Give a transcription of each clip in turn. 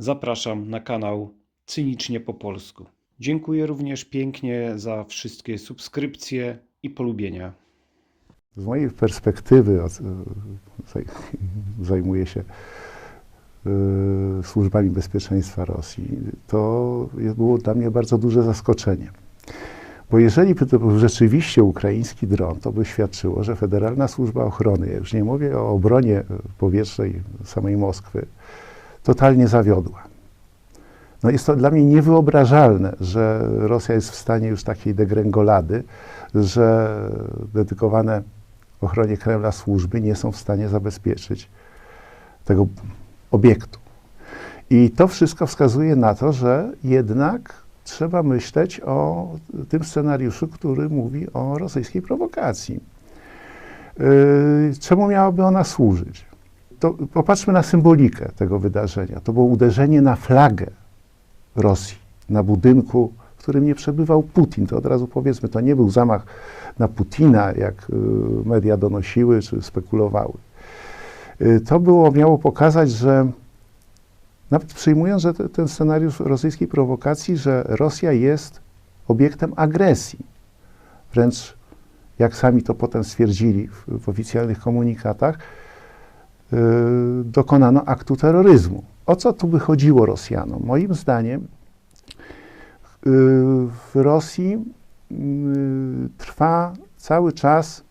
Zapraszam na kanał Cynicznie po polsku. Dziękuję również pięknie za wszystkie subskrypcje i polubienia. Z mojej perspektywy zaj- zajmuję się y, służbami bezpieczeństwa Rosji. To było dla mnie bardzo duże zaskoczenie. Bo jeżeli by to był rzeczywiście ukraiński dron, to by świadczyło, że Federalna Służba Ochrony, ja już nie mówię o obronie powietrznej samej Moskwy, totalnie zawiodła. No jest to dla mnie niewyobrażalne, że Rosja jest w stanie już takiej degrengolady, że dedykowane ochronie Kremla służby nie są w stanie zabezpieczyć tego obiektu. I to wszystko wskazuje na to, że jednak trzeba myśleć o tym scenariuszu, który mówi o rosyjskiej prowokacji. Yy, Czemu miałaby ona służyć? To popatrzmy na symbolikę tego wydarzenia. To było uderzenie na flagę Rosji, na budynku, w którym nie przebywał Putin. To od razu powiedzmy, to nie był zamach na Putina, jak y, media donosiły czy spekulowały. Y, To było, miało pokazać, że nawet przyjmując, że te, ten scenariusz rosyjskiej prowokacji, że Rosja jest obiektem agresji. Wręcz, jak sami to potem stwierdzili w, w oficjalnych komunikatach, dokonano aktu terroryzmu. O co tu by chodziło Rosjanom? Moim zdaniem y, w Rosji y, trwa cały czas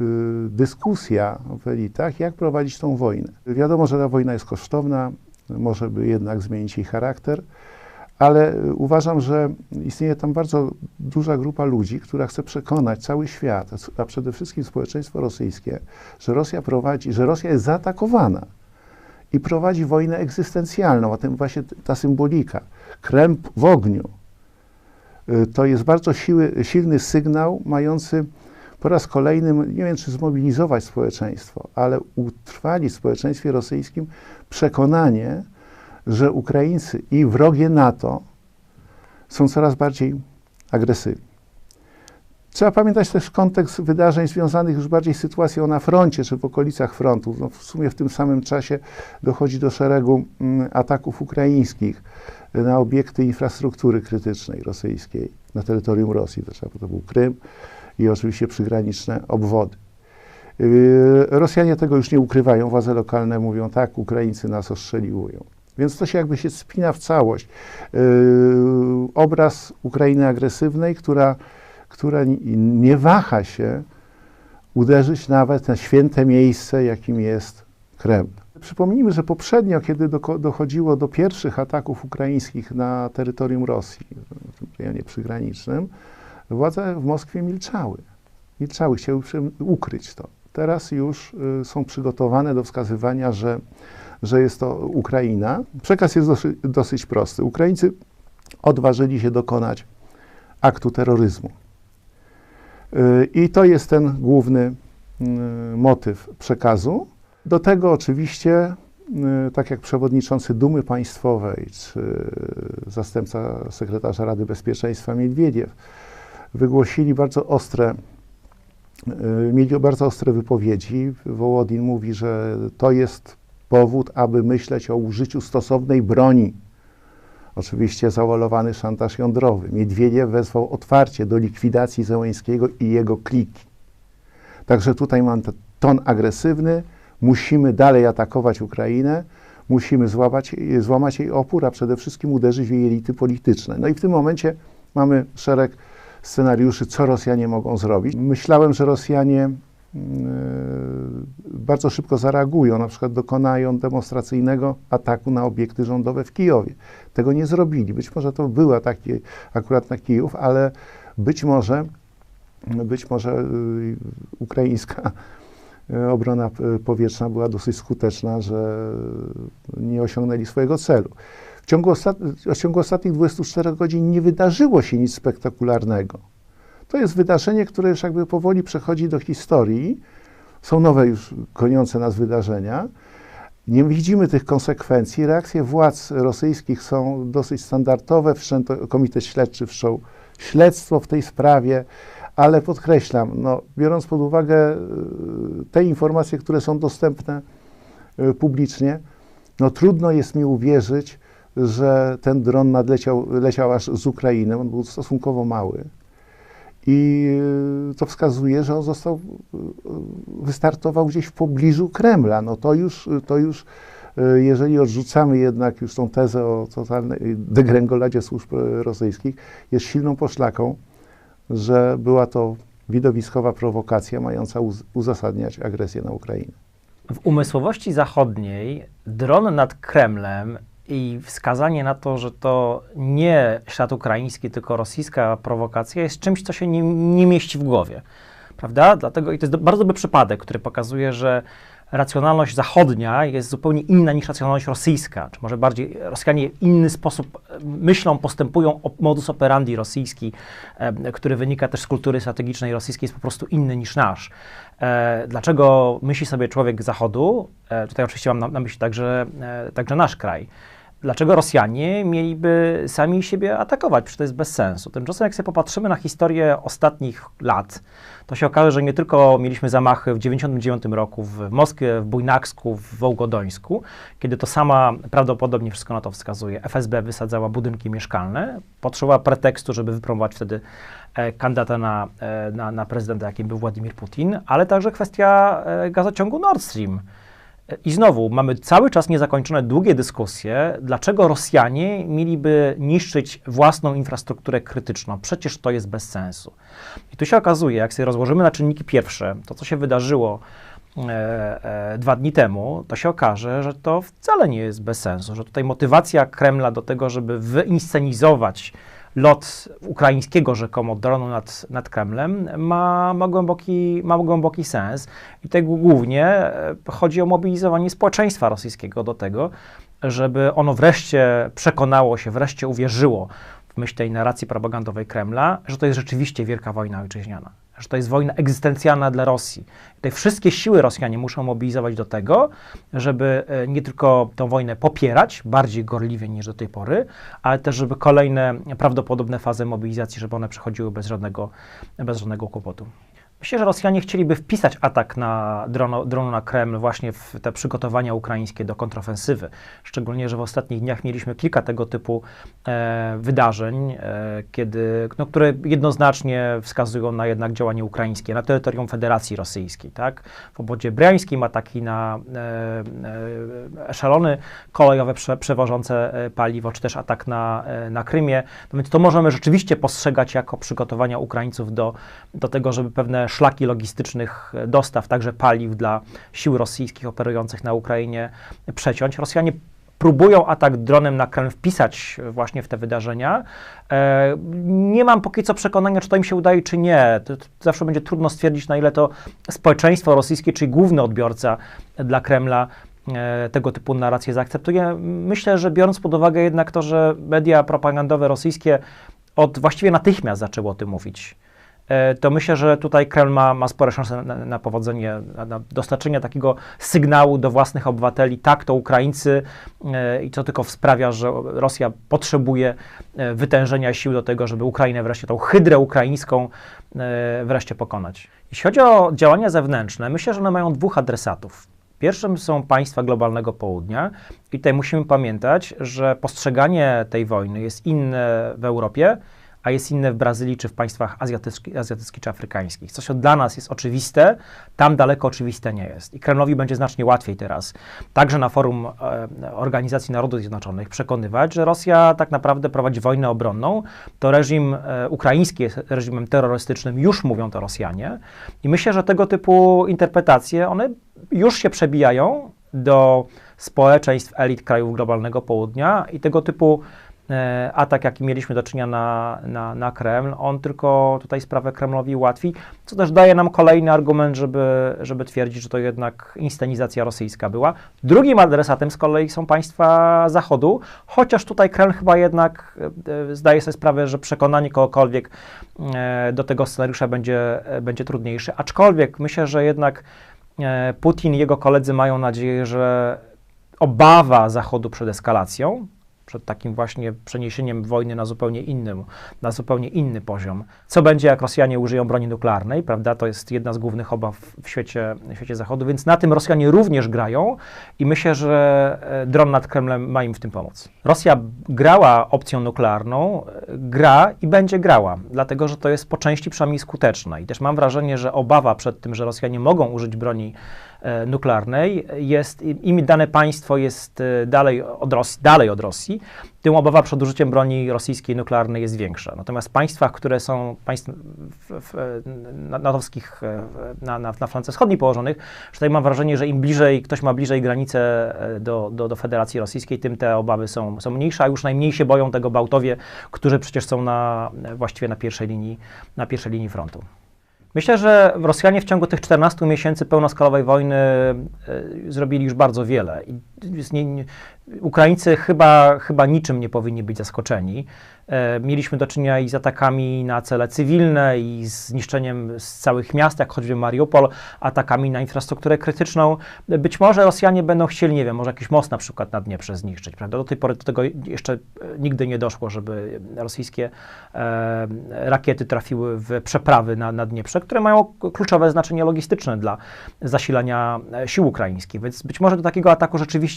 y, dyskusja w elitach, jak prowadzić tą wojnę. Wiadomo, że ta wojna jest kosztowna, może by jednak zmienić jej charakter, ale y, uważam, że istnieje tam bardzo duża grupa ludzi, która chce przekonać cały świat, a przede wszystkim społeczeństwo rosyjskie, że Rosja prowadzi, że Rosja jest zaatakowana i prowadzi wojnę egzystencjalną, a tym właśnie ta symbolika. Kreml w ogniu. Y, To jest bardzo siły, silny sygnał mający po raz kolejny, nie wiem czy zmobilizować społeczeństwo, ale utrwalić w społeczeństwie rosyjskim przekonanie, że Ukraińcy i wrogie NATO są coraz bardziej agresywni. Trzeba pamiętać też kontekst wydarzeń związanych już bardziej z sytuacją na froncie czy w okolicach frontu. No w sumie w tym samym czasie dochodzi do szeregu mm, ataków ukraińskich na obiekty infrastruktury krytycznej rosyjskiej na terytorium Rosji. To, to był Krym i oczywiście przygraniczne obwody. Yy, Rosjanie tego już nie ukrywają. Władze lokalne mówią tak, Ukraińcy nas ostrzeliwują. Więc to się jakby się spina w całość. Yy, obraz Ukrainy agresywnej, która, która ni- nie waha się uderzyć nawet na święte miejsce, jakim jest Kreml. Przypomnijmy, że poprzednio, kiedy dochodziło do pierwszych ataków ukraińskich na terytorium Rosji, w tym rejonie przygranicznym, władze w Moskwie milczały. Milczały, chciały ukryć to. Teraz już y, są przygotowane do wskazywania, że, że jest to Ukraina. Przekaz jest dosyć, dosyć prosty. Ukraińcy odważyli się dokonać aktu terroryzmu. Y, I to jest ten główny y, motyw przekazu. Do tego oczywiście, tak jak przewodniczący Dumy Państwowej czy zastępca sekretarza Rady Bezpieczeństwa Miedwiediew wygłosili bardzo ostre, mieli bardzo ostre wypowiedzi. Wołodin mówi, że to jest powód, aby myśleć o użyciu stosownej broni. Oczywiście zawalowany szantaż jądrowy. Miedwiediew wezwał otwarcie do likwidacji Zełęńskiego i jego kliki. Także tutaj mam ton agresywny. Musimy dalej atakować Ukrainę, musimy złamać, złamać jej opór, a przede wszystkim uderzyć w jej elity polityczne. No i w tym momencie mamy szereg scenariuszy, co Rosjanie mogą zrobić. Myślałem, że Rosjanie mm, bardzo szybko zareagują, na przykład dokonają demonstracyjnego ataku na obiekty rządowe w Kijowie. Tego nie zrobili. Być może to były ataki akurat na Kijów, ale być może, być może y, ukraińska y, obrona powietrzna była dosyć skuteczna, że nie osiągnęli swojego celu. W ciągu, w ciągu ostatnich 24 godzin nie wydarzyło się nic spektakularnego. To jest wydarzenie, które już jakby powoli przechodzi do historii. Są nowe już goniące nas wydarzenia. Nie widzimy tych konsekwencji. Reakcje władz rosyjskich są dosyć standardowe. Wszczęto, Komitet Śledczy wszczął śledztwo w tej sprawie, ale podkreślam, no, biorąc pod uwagę y, te informacje, które są dostępne y, publicznie, no trudno jest mi uwierzyć, że ten dron nadleciał, leciał aż z Ukrainy. On był stosunkowo mały. I y, to wskazuje, że on został, y, wystartował gdzieś w pobliżu Kremla. No to już, to już y, jeżeli odrzucamy jednak już tą tezę o totalnej degręgoladzie służb rosyjskich, jest silną poszlaką, że była to widowiskowa prowokacja mająca uz- uzasadniać agresję na Ukrainę. W umysłowości zachodniej dron nad Kremlem i wskazanie na to, że to nie ślad ukraiński, tylko rosyjska prowokacja jest czymś, co się nie, nie mieści w głowie. Prawda? Dlatego i to jest bardzo dobry przypadek, który pokazuje, że racjonalność zachodnia jest zupełnie inna niż racjonalność rosyjska, czy może bardziej Rosjanie w inny sposób e, myślą, postępują, modus operandi rosyjski, e, który wynika też z kultury strategicznej. Rosyjskiej, jest po prostu inny niż nasz. E, dlaczego myśli sobie człowiek zachodu, tutaj oczywiście mam na, myśli także, także nasz kraj, dlaczego Rosjanie mieliby sami siebie atakować? Przecież to jest bez sensu. Tymczasem, jak sobie popatrzymy na historię ostatnich lat, to się okaże, że nie tylko mieliśmy zamachy w 1999 roku w Moskwie, w Bujnaksku, w Wołgodońsku, kiedy to sama, prawdopodobnie wszystko na to wskazuje, FSB wysadzała budynki mieszkalne, potrzebowała pretekstu, żeby wypromować wtedy e, kandydata na, e, na, na prezydenta, jakim był Władimir Putin, ale także kwestia e, gazociągu Nord Stream. I znowu mamy cały czas niezakończone długie dyskusje, dlaczego Rosjanie mieliby niszczyć własną infrastrukturę krytyczną. Przecież to jest bez sensu. I tu się okazuje, jak sobie rozłożymy na czynniki pierwsze, to co się wydarzyło e, e, dwa dni temu, to się okaże, że to wcale nie jest bez sensu, że tutaj motywacja Kremla do tego, żeby wyinscenizować lot ukraińskiego rzekomo dronu nad, nad Kremlem ma, ma, głęboki, ma głęboki sens. I tutaj głównie e, chodzi o mobilizowanie społeczeństwa rosyjskiego do tego, żeby ono wreszcie przekonało się, wreszcie uwierzyło w myśl tej narracji propagandowej Kremla, że to jest rzeczywiście wielka wojna ojczyźniana, że to jest wojna egzystencjalna dla Rosji. Tutaj wszystkie siły Rosjanie muszą mobilizować do tego, żeby e, nie tylko tę wojnę popierać bardziej gorliwie niż do tej pory, ale też, żeby kolejne prawdopodobne fazy mobilizacji, żeby one przechodziły bez żadnego, bez żadnego kłopotu. Myślę, że Rosjanie chcieliby wpisać atak na dronu, dronu na Kreml właśnie w te przygotowania ukraińskie do kontrofensywy. Szczególnie, że w ostatnich dniach mieliśmy kilka tego typu e, wydarzeń, e, kiedy, no, które jednoznacznie wskazują na jednak działanie ukraińskie na terytorium Federacji Rosyjskiej. Tak? W obwodzie bryańskim ataki na e, eszelony kolejowe prze, przewożące e, paliwo, czy też atak na, e, na Krymie. No więc to możemy rzeczywiście postrzegać jako przygotowania Ukraińców do, do tego, żeby pewne szlaki logistycznych e, dostaw, także paliw dla sił rosyjskich operujących na Ukrainie przeciąć. Rosjanie próbują atak dronem na Kreml wpisać właśnie w te wydarzenia. E, nie mam póki co przekonania, czy to im się udaje, czy nie. To, zawsze będzie trudno stwierdzić, na ile to społeczeństwo rosyjskie, czyli główny odbiorca dla Kremla, e, tego typu narracje zaakceptuje. Myślę, że biorąc pod uwagę jednak to, że media propagandowe rosyjskie od właściwie natychmiast zaczęły o tym mówić, to myślę, że tutaj Kreml ma, ma spore szanse na, na powodzenie, na, na dostarczenie takiego sygnału do własnych obywateli, tak, to Ukraińcy e, i co tylko sprawia, że Rosja potrzebuje e, wytężenia sił do tego, żeby Ukrainę wreszcie, tą hydrę ukraińską e, wreszcie pokonać. Jeśli chodzi o działania zewnętrzne, myślę, że one mają dwóch adresatów. Pierwszym są państwa globalnego południa i tutaj musimy pamiętać, że postrzeganie tej wojny jest inne w Europie, a jest inne w Brazylii czy w państwach azjatyckich, azjatyckich czy afrykańskich. Coś dla nas jest oczywiste, tam daleko oczywiste nie jest. I Kremlowi będzie znacznie łatwiej teraz, także na forum e, Organizacji Narodów Zjednoczonych, przekonywać, że Rosja tak naprawdę prowadzi wojnę obronną. To reżim e, ukraiński jest reżimem terrorystycznym, już mówią to Rosjanie. I myślę, że tego typu interpretacje, one już się przebijają do społeczeństw elit krajów globalnego południa i tego typu atak, jaki mieliśmy do czynienia na, na, na Kreml, on tylko tutaj sprawę Kremlowi ułatwi, co też daje nam kolejny argument, żeby, żeby twierdzić, że to jednak inscenizacja rosyjska była. Drugim adresatem z kolei są państwa Zachodu, chociaż tutaj Kreml chyba jednak e, zdaje sobie sprawę, że przekonanie kogokolwiek e, do tego scenariusza będzie, e, będzie trudniejsze, aczkolwiek myślę, że jednak e, Putin i jego koledzy mają nadzieję, że obawa Zachodu przed eskalacją, przed takim właśnie przeniesieniem wojny na zupełnie innym, na zupełnie inny poziom. Co będzie, jak Rosjanie użyją broni nuklearnej, prawda? To jest jedna z głównych obaw w świecie, w świecie Zachodu, więc na tym Rosjanie również grają i myślę, że e, dron nad Kremlem ma im w tym pomóc. Rosja grała opcją nuklearną, e, gra i będzie grała, dlatego że to jest po części przynajmniej skuteczne. I też mam wrażenie, że obawa przed tym, że Rosjanie mogą użyć broni nuklearnej jest, im- dane państwo jest e, dalej od Rosji, dalej od Rosji, tym obawa przed użyciem broni rosyjskiej nuklearnej jest większa. Natomiast w państwach, które są państw w, w, na- natowskich e, na, na, na flance wschodniej położonych, tutaj mam wrażenie, że im bliżej, ktoś ma bliżej granicę e, do, do, do Federacji Rosyjskiej, tym te obawy są, są mniejsze, a już najmniej się boją tego Bałtowie, którzy przecież są na, właściwie na pierwszej linii, na pierwszej linii frontu. Myślę, że Rosjanie w ciągu tych 14 miesięcy pełnoskalowej wojny e, zrobili już bardzo wiele. I Ukraińcy chyba, chyba niczym nie powinni być zaskoczeni. E, mieliśmy do czynienia i z atakami na cele cywilne, i z zniszczeniem z całych miast, jak choćby Mariupol, atakami na infrastrukturę krytyczną. Być może Rosjanie będą chcieli, nie wiem, może jakiś most na przykład na Dnieprze zniszczyć. Prawda? Do tej pory do tego jeszcze e, nigdy nie doszło, żeby rosyjskie e, rakiety trafiły w przeprawy na, na Dnieprze, które mają kluczowe znaczenie logistyczne dla zasilania e, sił ukraińskich. Więc być może do takiego ataku rzeczywiście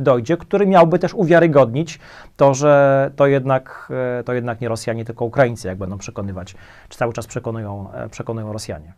dojdzie, który miałby też uwiarygodnić to, że to jednak, e, to jednak nie Rosjanie, tylko Ukraińcy, jak będą przekonywać, czy cały czas przekonują, e, przekonują Rosjanie.